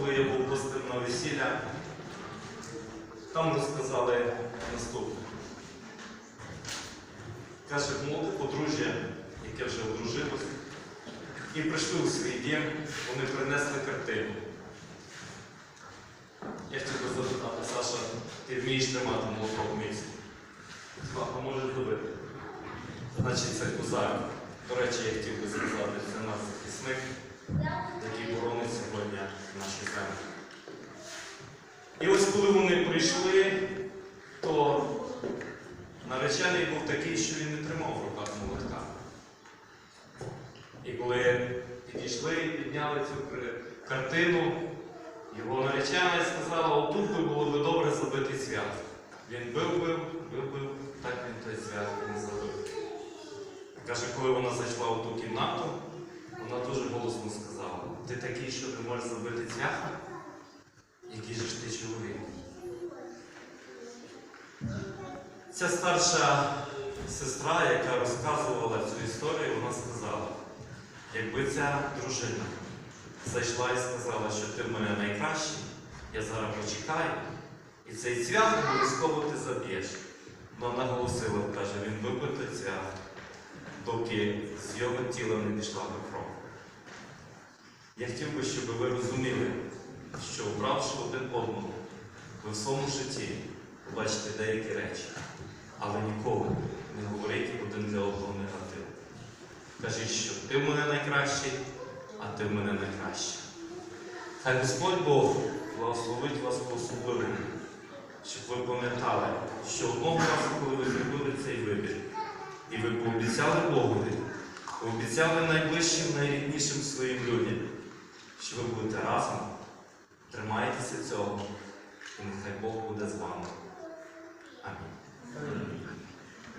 коли я був гостем на весілля, там розказали наступне. Каже, молоде подружжя, яке вже одружилось, і прийшли у свій дім, вони принесли картину. Я хотів би запитати, Саша, ти вмієш тримати молоко в місці? А можеш добити. Значить, це козак. До речі, я хотів би сказати, це наш захисник, який боронить сьогодні наші землі. І ось коли вони прийшли, то наречений був такий, що він не тримав в руках молотка. І коли підійшли і підняли цю картину, його наречена сказала, отут би було би добре забити цвят. Він бив, бив, бив, бив, так він той цвят і не забив. Каже, коли вона зайшла у ту кімнату, вона дуже голосно сказала, ти такий, що не можеш забити цвяха? Який же ж ти Ця старша сестра, яка розказувала цю історію, вона сказала, якби ця дружина зайшла і сказала, що ти в мене найкращий, я зараз почекаю, і цей цвях обов'язково ти заб'єш. Вона наголосила, каже, він вибив той цвях, доки з його тіла не пішла до кров. Я хотів би, щоб ви розуміли, що обравши один одного, ви в своєму житті побачите деякі речі, але ніколи не говоріть один для одного негатив. Кажіть, що ти в мене найкращий, а ти в мене найкращий. Хай Господь Бог благословить вас по-особливому, щоб ви пам'ятали, що одного разу, коли ви зробили цей вибір, і ви пообіцяли Богові, пообіцяли найближчим, найріднішим своїм людям, що ви будете разом, тримайтеся цього, і нехай Бог буде з вами.